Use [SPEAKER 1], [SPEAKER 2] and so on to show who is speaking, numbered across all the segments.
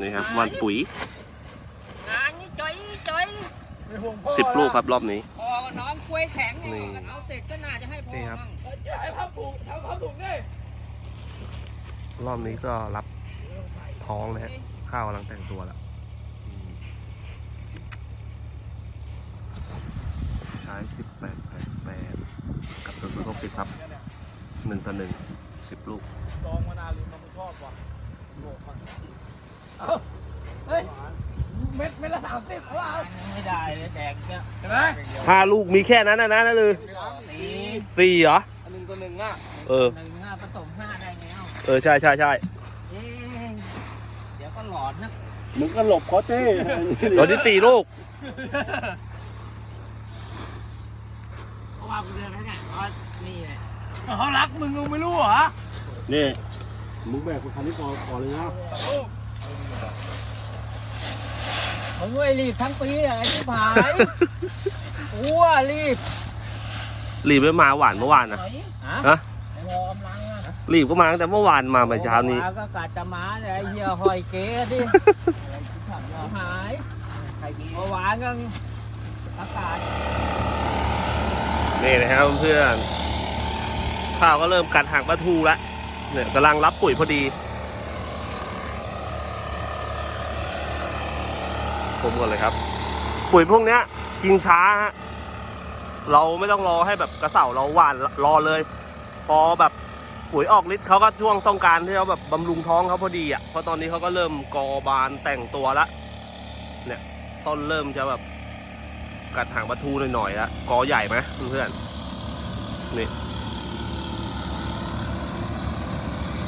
[SPEAKER 1] นี่ครับวันปุ๋ย
[SPEAKER 2] งานนี้จ้อยจ้อย
[SPEAKER 3] ไม่ห่วงพ่อ
[SPEAKER 1] สิบลูกครับรอบนี้
[SPEAKER 2] พอน้องกล้วยแข็ง
[SPEAKER 1] นี่
[SPEAKER 2] นี่เอาเสร็จก็น่าจะให้พอ
[SPEAKER 1] นี่ครับ
[SPEAKER 2] มั่ง
[SPEAKER 3] ไอ้พับถุงทำพับถุงดิ
[SPEAKER 1] รอบนี้ก็รับท้องนะฮะข้าวกำลังแต่งตัวแล้วใช้สิบแปดแปดแปดกับตัวผสมสิบครับหนึ่งต่อหนึ่งสิบลูก
[SPEAKER 3] ดองมานานลืมมันชอบว่ะ โลกมัน
[SPEAKER 2] เฮ้ย
[SPEAKER 3] เม็ดเม็ดละสามสิบเอาเอา
[SPEAKER 2] ไม่ได้เลยแดงเนี่ย
[SPEAKER 3] เห็นไหม
[SPEAKER 1] ห้าลูกมีแค่นั้นนะนะนั่นเลย
[SPEAKER 2] สี่
[SPEAKER 1] สี่เหรอ
[SPEAKER 3] อันหนึ่งตัวหนึ่งอะ
[SPEAKER 1] เออ
[SPEAKER 2] หนึ่งห้าผสมห้าได้ไงเอ้า
[SPEAKER 1] เออ ใช่ใช่ใช่
[SPEAKER 2] เอ๊ะเดี๋ยวก็หลอนนะ
[SPEAKER 4] มึงก็หลบเขาเต้
[SPEAKER 1] ตัวที่สี่ลูก
[SPEAKER 2] เพราะว่ากูเดินไปเนี่ยอ๋อนี่แหละ
[SPEAKER 3] เขารักมึงมึงไม่รู้เหรอ
[SPEAKER 4] นี่ มึงแบกคนคันนี้ก่อนก่อนเลยนะ
[SPEAKER 2] มึงไม่รีบทั้งปีอะไอ้ชิบหายอ้วรีบ
[SPEAKER 1] รีบไม่มาหวานเมื่อวานนะ
[SPEAKER 2] ฮะ
[SPEAKER 1] ฮะ
[SPEAKER 2] วอร์มลังอะ
[SPEAKER 1] รีบก็มาตั้งแต่เมื่อวานมาเมื่อเช้านี้
[SPEAKER 2] ก็กาจะมาเนี่ยไอ้เหี้ยหอยเก๋ดิเราหายเมื่อวานก็อากาศ
[SPEAKER 1] นี่นะครับเพื่อนข้าวก็เริ่มกัดหางปลาทูแล้ว เนี่ยกำลังรับปุ๋ยพอดี ผมก่อนเลยครับ ปุ๋ยพวกเนี้ยกินช้าฮะเราไม่ต้องรอให้แบบกระเสาเราหวานรอเลย พอแบบปุ๋ยออกฤทธิ์เขาก็ช่วงต้องการที่เขาแบบบำรุงท้องเขาพอดีอะเพราะตอนนี้เขาก็เริ่มกอบานแต่งตัวละเนี่ยต้นเริ่มจะแบบกัดหางปลาทูหน่อยๆแล้วกอใหญ่ไหมเพื่อนๆนี่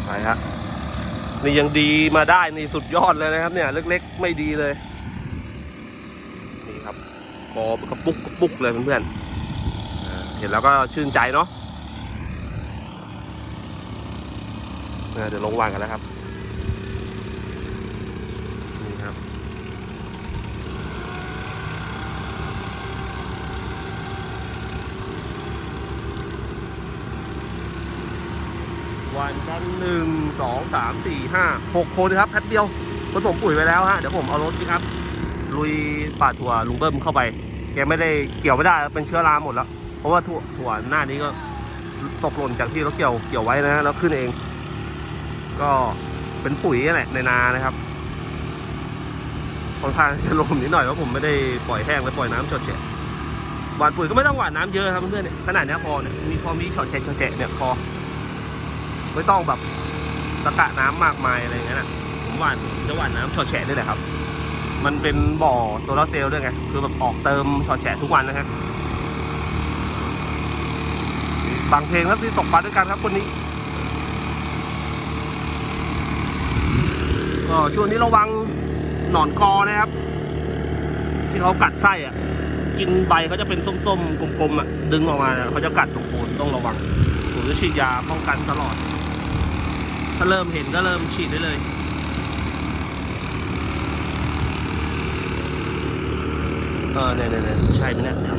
[SPEAKER 1] ไปฮะนี่ยังดีมาได้นี่สุดยอดเลยนะครับ เนี่ย เล็กๆ ไม่ดีเลยนี่ครับกอกระปุกกระปุกเลยเพื่อนๆเห็นแล้วก็ชื่นใจเนาะเดี๋ยวลงวางกันแล้วครับนี่ครับ วันกัน หนึ่งสองสามสี่ห้าหกคนครับแป๊บเดียวผสมปุ๋ยไปแล้วฮะเดี๋ยวผมเอารถนี่ครับ ลุยป่าถั่วลุงเบิ้มเข้าไปแกไม่ได้เกี่ยวไม่ได้เป็นเชื้อราหมดแล้ว เพราะว่าถั่วถั่วหน้านี้ก็ตกหล่นจากที่เราเกี่ยวเกี่ยวไว้นะแล้วขึ้นเอง ก็เป็นปุ๋ยนั่แหละในนานะครับค่อนข้างจะลมนิดหน่อยเพราะผมไม่ได้ปล่อยแห้งและปล่อยน้ำชดเฉะหวานปุ๋ยก็ไม่ต้องหวานน้ำเยอะครับเพื่อนๆขนาดนี้พอเนี่ยมีพอมีช็อตแฉะช็อตแฉะเนี่ยพอ ไม่ต้องแบบตะกะน้ำมากมายอะไรอย่างเงี้ยนะผมหว่านจะหว่านน้ำชอแฉะนี่แหละครับ มันเป็นบ่อโซลาร์เซลล์ด้วยไงคือแบบออกเติมชอแฉะทุกวันนะฮะฟังเพลงแล้วที่ตกปลาด้วยกันครับคนนี้ก็ช่วงนี้ระวังหนอนกอนะครับ ที่เขากัดไส้อะ กินใบเขาจะเป็นส้มๆ กลมๆอะ ดึงออกมาเนี่ยเขาจะกัดตรงโคนต้องระวังผมจะฉีดยาป้องกันตลอด ถ้าเริ่มเห็นก็เริ่มฉีดได้เลยเออเนี่ยเนี่ยเนี่ยใช่ไหมเนี่ยเดี๋ยว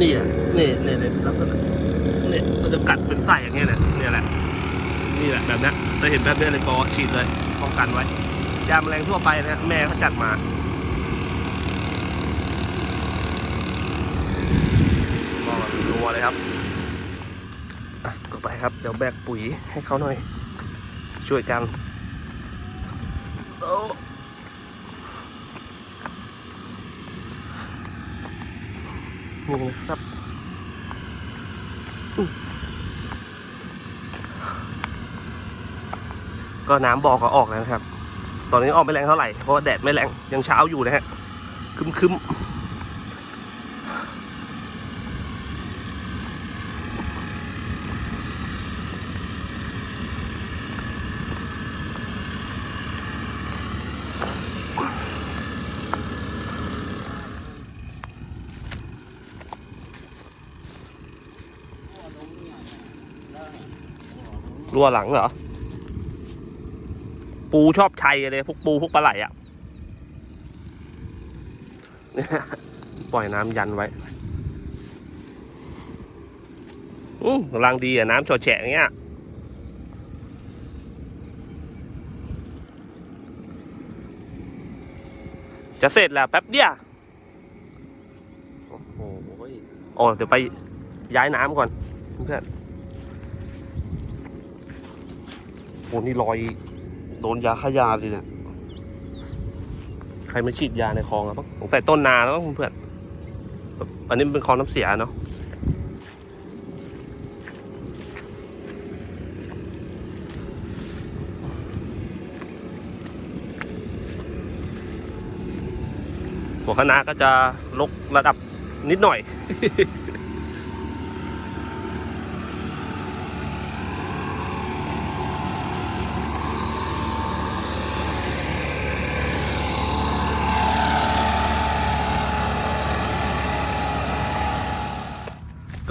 [SPEAKER 1] นี่อะนี่เนี่ยเนี่ยลักษณะเนี่ยมันจะกัดเป็นไส้อย่างเงี้ยเนี่ยเนี่ยแหละนี่แหละแบบเนี้ยจะเห็นแบบเนี้ยเลยก็ฉีดเลยป้องกันไว้ยาแมลงทั่วไปนะแม่เขาจัดมาก็รัวเลยครับอะก็ ไปครับ เดี๋ยวแบกปุ๋ยให้เขาหน่อย ช่วยกันนี่นะครับก็น้ำบอกก็ออกแล้วนะครับ ตอนนี้ออกไม่แรงเท่าไหร่ เพราะว่าแดดไม่แรง ยังเช้าอยู่นะฮะ คึมๆ รัวหลังเหรอ ปูชอบชัยเลยพวกปูพวกปลาไหลอะ่ะปล่อยน้ำยันไว้อืมกำลังดีอะ น้ำชอแฉะเงี้ยจะเสร็จแล้วแป๊บเดียวโอ้โหโอ้เดี๋ยวไปย้ายน้ำก่อนเพื่อน นี่รอยโดนยาฆ่ายาเลยเนี่ยใครมาฉีดยาในคลองอะปะสงสัยต้นนาแล้วเพื่อนอันนี้เป็นคลองน้ำเสียเนาะหัวคณะก็จะลกระดับนิดหน่อย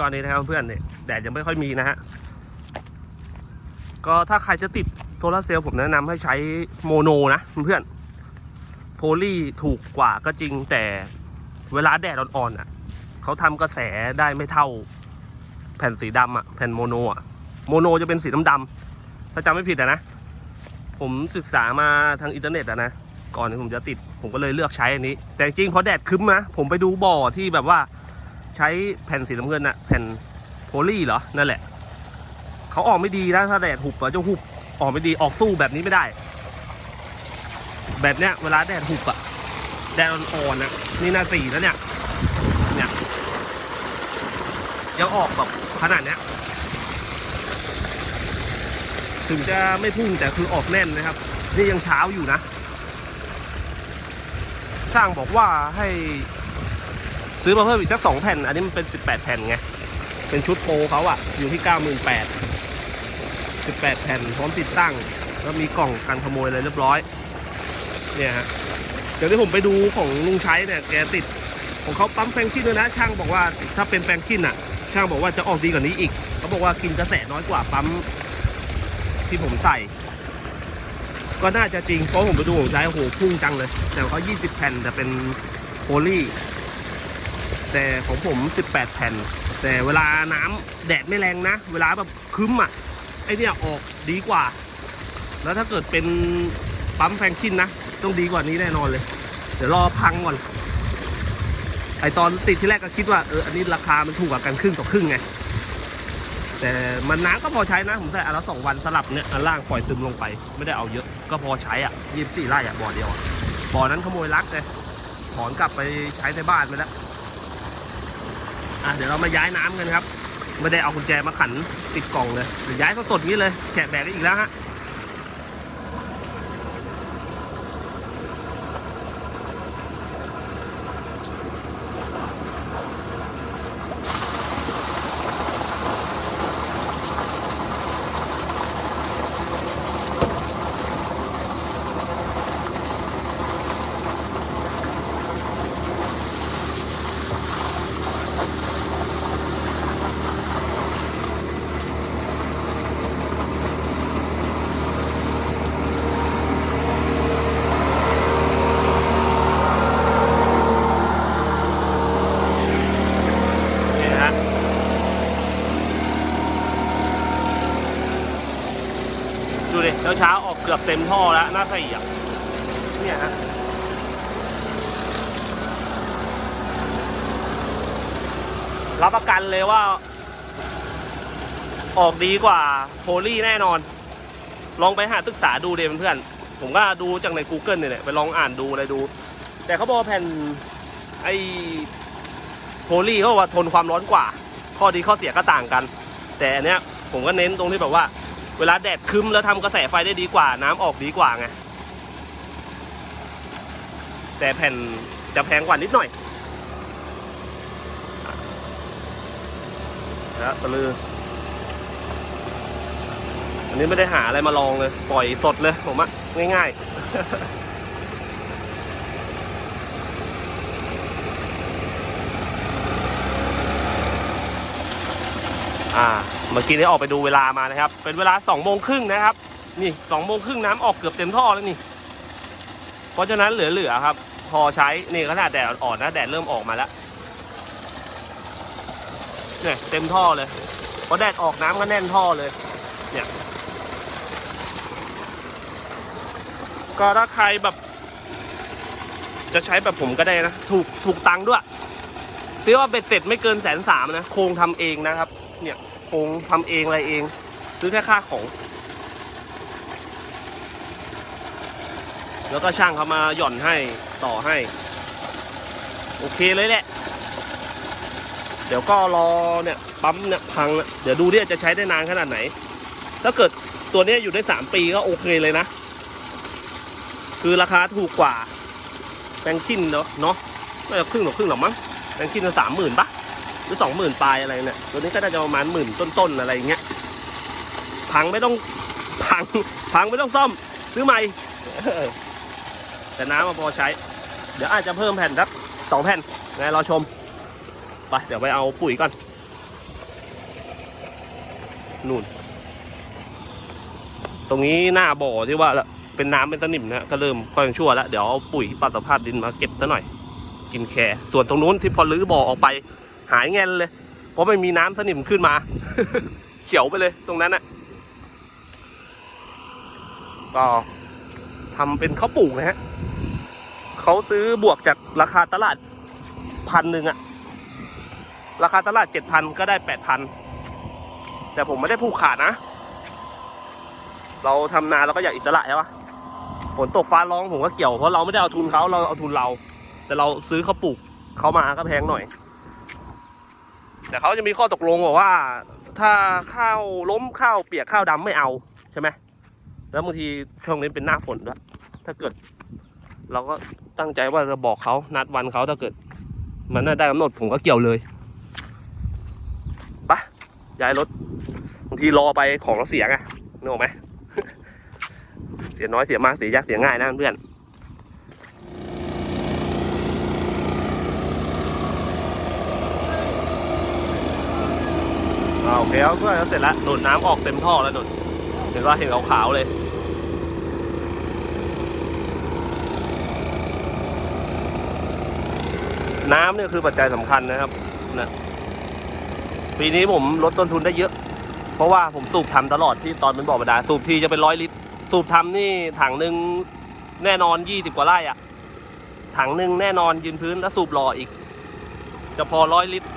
[SPEAKER 1] อนนี้นะครับเพื่อนเนี่ยแดดยังไม่ค่อยมีนะฮะก็ถ้าใครจะติดโซลาเซลล์ผมแนะนำให้ใช้โมโนนะเพื่อนโพลีถูกกว่าก็จริงแต่เวลาแดดอ่อนๆอะเขาทำกระแสได้ไม่เท่าแผ่นสีดำอะแผ่นโมโนอะโมโนจะเป็นสีดำๆถ้าจำไม่ผิดอะนะ ผมศึกษามาทางอินเทอร์เน็ตอะนะก่อนที่ผมจะติดผมก็เลยเลือกใช้อันนี้ แต่จริงๆพอแดดคึ้มนะผมไปดูบ่อที่แบบว่า ใช้แผ่นสีน้ำเงินอะแผ่นโพลีเหรอ นั่นแหละ เขาออกไม่ดีนะถ้าแดดหุบอะจะหุบออกไม่ดีออกสู้แบบนี้ไม่ได้ แบบเนี้ยเวลาแดดหุบอะแดดอ่อนๆนะนี่นาสีแล้วเนี่ยเนี่ยยังออกแบบขนาดเนี้ยถึงจะไม่พุ่งแต่คือออกแน่นนะครับ นี่ยังเช้าอยู่นะช่างบอกว่าให้ ซื้อมาเพิ่มอีกสักสองแผ่น อันนี้มันเป็นสิบแปดแผ่นไง เป็นชุดโปรเขาอะอยู่ที่เก้าหมื่นแปดสิบแปดแผ่นพร้อมติดตั้ง แล้วมีกล่องกันขโมยอะไรเรียบร้อย เนี่ยฮะ เดี๋ยวที่ผมไปดูของลุงใช้เนี่ย แกติด ของเขาปั๊มแฟงคินด้วยนะ ช่างบอกว่าถ้าเป็นแฟรงคินอะช่างบอกว่าจะออกดีกว่านี้อีก เขาบอกว่ากินกระแสน้อยกว่าปั๊มที่ผมใส่ ก็น่าจะจริง เพราะผมไปดูของใช้โอ้โหพุ่งจังเลย แต่เขา20 แผ่นแต่เป็นโพลี แต่ของผม 18 แผ่น แต่เวลาน้ำแดดไม่แรงนะ เวลาแบบคึ้มอะไอเนี่ยออกดีกว่า แล้วถ้าเกิดเป็นปั๊มแฟงคินนะ ต้องดีกว่านี้แน่นอนเลย เดี๋ยวรอพังก่อน ไอตอนติดที่แรกก็คิดว่าเอออันนี้ราคามันถูกกว่ากันครึ่งต่อครึ่งไง แต่มันน้ำก็พอใช้นะ ผมใส่อันละสองวันสลับเนี่ยอันล่างปล่อยซึมลงไป ไม่ได้เอาเยอะ ก็พอใช้อะยี่สี่ไร่อะบ่อเดียวอะบ่อนั้นขโมยลักเลยถอนกลับไปใช้ในบ้านไปแล้ว อะเดี๋ยวเรามาย้ายน้ำกันครับ ไม่ได้เอากุญแจมาขันติดกล่องเลยเดี๋ยวย้ายสดๆนี้เลยแฉะแบกได้อีกแล้วฮะ นี่นะฮะดูดิเช้าเช้าๆออ กเกือบเต็มท่อแล้วหน้าสี่อะเนี่ยฮะรับประกันเลยว่า ออกดีกว่าโพลีแน่นอน ลองไปหาศึกษาดูเดเพื่อนผมก็ดูจากใน Google เนี่ยแหละไปลองอ่านดูอะไรดู แต่เขาบอกว่าแผ่นไอโพลีเขาบอกว่าทนความร้อนกว่า ข้อดีข้อเสียก็ต่างกัน แต่อันเนี้ยผมก็เน้นตรงที่แบบว่า เวลาแดดคึ้มแล้วทำกระแสไฟได้ดีกว่า น้ำออกดีกว่าไงแต่แผ่นจะแพงกว่านิดหน่อยนะตะลือ อันนี้ไม่ได้หาอะไรมาลองเลย ปล่อยสดเลยผมอะง่ายๆ อ่าเมื่อกี้ได้ออกไปดูเวลามานะครับ เป็นเวลาสองโมงครึ่งนะครับ นี่สองโมงครึ่งน้ำออกเกือบเต็มท่อแล้วนี่ เพราะฉะนั้นเหลือๆครับ พอใช้นี่ขนาดแดดอ่อนๆนะแดดเริ่มออกมาแล้วเนี่ยเต็มท่อเลยพอแดดออกน้ำก็แน่นท่อเลย เนี่ยก็ถ้าใครแบบ จะใช้แบบผมก็ได้นะ ถูกถูกตังค์ด้วยเรียว่าเบ็ดเสร็จไม่เกินแสนสามนะ โครงทำเองนะครับ เนี่ยโครงทำเองอะไรเอง ซื้อแค่ค่าของ แล้วก็ช่างเขามาหย่อนให้ต่อให้ โอเคเลยแหละ เดี๋ยวก็รอเนี่ยปั๊มเนี่ยพังนะเดี๋ยวดูเนี่ยจะใช้ได้นานขนาดไหน ถ้าเกิดตัวนี้อยู่ได้สามปีก็โอเคเลยนะ คือราคาถูกกว่าแบงคินเนาะเนาะไม่จะครึ่งหรอกครึ่งหรอกมั้งแบงคินสามหมื่นปะ หรือสองหมื่นปลายอะไรเนี่ยตัวนี้ก็น่าจะประมาณหมื่นต้นๆอะไรอย่างเงี้ยพังไม่ต้องพังพังไม่ต้องซ่อมซื้อใหม่แต่น้ำมาพอใช้ เดี๋ยวอาจจะเพิ่มแผ่นสักสองแผ่นไงรอชมไปเดี๋ยวไปเอาปุ๋ยก่อนนู่น ตรงนี้หน้าบ่อที่ว่าเป็นน้ำเป็นสนิมนะก็เริ่มค่อยชั่วแล้ว เดี๋ยวเอาปุ๋ยปรับสภาพดินมาเก็บซะหน่อย กินแคร์ส่วนตรงนู้นที่พอรื้อบ่อออกไป หายแงนเลย เพราะไม่มีน้ำสนิมขึ้นมา เขียวไปเลยตรงนั้นนะก็ทำเป็นข้าวปลูกนะฮะเขาซื้อบวกจากราคาตลาดพันหนึ่งอะราคาตลาดเจ็ดพันก็ได้แปดพันแต่ผมไม่ได้ผูกขาดนะ เราทำนาเราก็อยากอิสระใช่ปะฝนตกฟ้าร้องผมก็เกี่ยวเพราะเราไม่ได้เอาทุนเขาเราเอาทุนเรา แต่เราซื้อเขาปลูกเขามาก็แพงหน่อย แต่เขาจะมีข้อตกลงบอกว่า ถ้าข้าวล้มข้าวเปียกข้าวดำไม่เอาใช่ไหมแล้วบางทีช่วงนี้เป็นหน้าฝนด้วยถ้าเกิด เราก็ตั้งใจว่าจะบอกเขานัดวันเขาถ้าเกิด มันได้กำหนดผมก็เกี่ยวเลยปะย้ายรถบางทีรอไปของเราเสียไงนึกออกไหมเสียน้อยเสียมากเสียยากเสียง่ายนะเพื่อน อ่าโอเคครับเพื่อนเสร็จแล้วหนุนน้ำออกเต็มท่อแล้วหนุนเห็นว่าเห็นขาวๆเลยน้ำเนี่ยคือปัจจัยสำคัญนะครับนะปีนี้ผมลดต้นทุนได้เยอะ เพราะว่าผมสูบทำตลอดที่ตอนเป็นบ่อบาดาสูบทีจะเป็นร้อยลิตร สูบทำนี่ถังหนึ่งแน่นอนยี่สิบกว่าไร่อะถังหนึ่งแน่นอนยืนพื้นแล้วสูบรออีก จะพอร้อยลิตร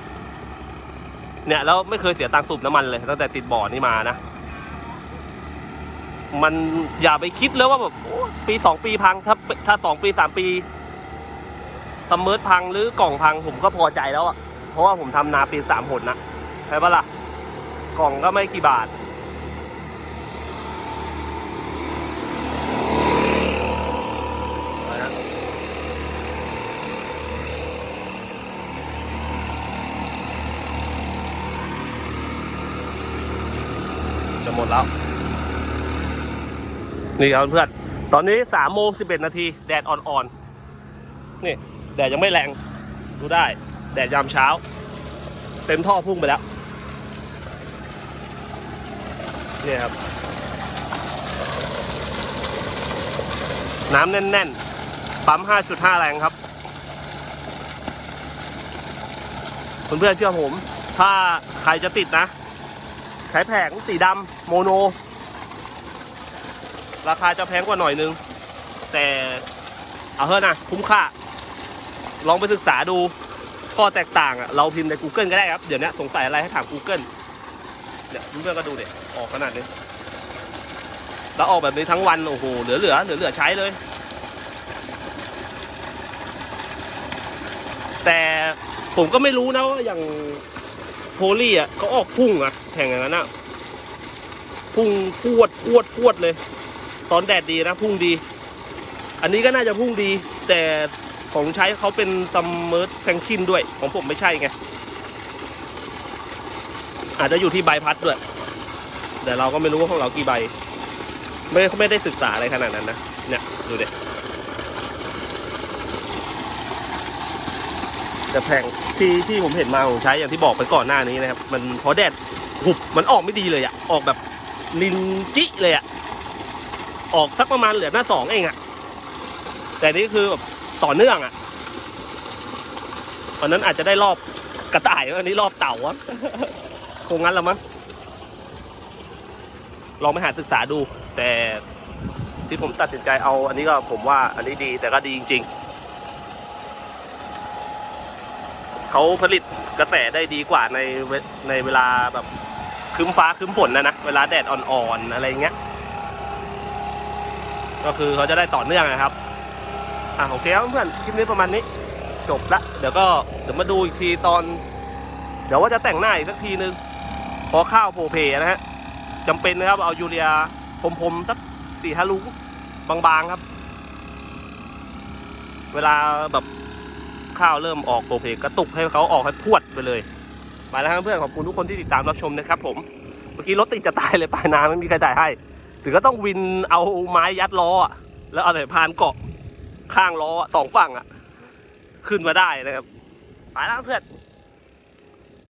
[SPEAKER 1] เนี่ยแล้วไม่เคยเสียตังค์สูบน้ำมันเลยตั้งแต่ติดบ่อนี่มานะ มันอย่าไปคิดเลยว่าแบบปีสองปีพังถ้าถ้าสองปีสามปีสมเมอร์พังหรือกล่องพังผมก็พอใจแล้วอะเพราะว่าผมทำนาปีสามหนนะใช่ปะล่ะ กล่องก็ไม่กี่บาท หมดแล้ว นี่ครับเพื่อน ตอนนี้สามโมงสิบเอ็ดนาที แดดอ่อนๆ นี่ แดดยังไม่แรง ดูได้ แดดยามเช้า เต็มท่อพุ่งไปแล้ว นี่ครับ น้ำแน่นๆ ปั๊ม 5.5 แรงครับเพื่อนๆเชื่อผม ถ้าใครจะติดนะ ช้แผงสีดำโมโน ราคาจะแพงกว่าหน่อยนึง แต่เอาเถอะนะ คุ้มค่า ลองไปศึกษาดูข้อแตกต่างอะเราพิมพ์ใน Google ก็ได้ครับ เดี๋ยวนี้สงสัยอะไรให้ถาม Google เนี่ยเพื่อนก็ดูเนี่ยออกขนาดนี้แล้วออกแบบนี้ทั้งวันโอ้โหเหลือเหลือเหลือเหลือใช้เลย แต่ผมก็ไม่รู้นะว่าอย่างโพลี่อะเขาออกพุ่งอะ แข่งอย่างนั้นอะพุ่งพวดพวดพวดเลย ตอนแดดดีนะพุ่งดี อันนี้ก็น่าจะพุ่งดี แต่ของใช้เขาเป็นซัมเมอร์แฟงคินด้วย ของผมไม่ใช่ไง อาจจะอยู่ที่ใบพัดด้วย แต่เราก็ไม่รู้ว่าของเรากี่ใบ ไม่ไม่ได้ศึกษาอะไรขนาดนั้นนะ เนี่ย ดูเด็แต่แผงที่ที่ผมเห็นมาผมใช้อย่างที่บอกไปก่อนหน้านี้นะครับ มันเพราะแดด หุบมันออกไม่ดีเลยอะออกแบบลินจิเลยอะออกสักประมาณเหลือหน้าสองเองอะแต่นี่คือแบบต่อเนื่องอะวันนั้นอาจจะได้รอบกระต่ายวันนี้รอบเต่าอะคงงั้นละมั้งลองไปหาศึกษาดู แต่ที่ผมตัดสินใจเอา อันนี้ก็ผมว่าอันนี้ดีแต่ก็ดีจริง ๆ เขาผลิตกระแสได้ดีกว่าในเวในเวลาแบบ ครึ้มฟ้าครึ้มฝนนะนะ เวลาแดดอ่อนๆอะไรเงี้ย ก็คือเขาจะได้ต่อเนื่องนะครับ อะโอเคครับเพื่อนคลิปนี้ประมาณนี้ จบละ เดี๋ยวก็เดี๋ยวมาดูอีกทีตอน เดี๋ยวว่าจะแต่งหน้าอีกสักทีนึง พอข้าวโพเพนะฮะจำเป็นนะครับ เอายูเรียพรมๆสักสี่ห้าลูกบางๆครับ เวลาแบบข้าวเริ่มออกโพเพกระตุกให้เขาออกให้พวดไปเลย ไปแล้วครับเพื่อนขอบคุณทุกคนที่ติดตามรับชมนะครับผมเมื่อกี้รถติดจะตายเลยปลายน้ำไม่มีใครจ่ายให้ถึงก็ต้องวินเอาไม้ยัดล้อแล้วเอาสายพานเกาะข้างล้อสองฝั่งอะขึ้นมาได้นะครับไปแล้วเพื่อน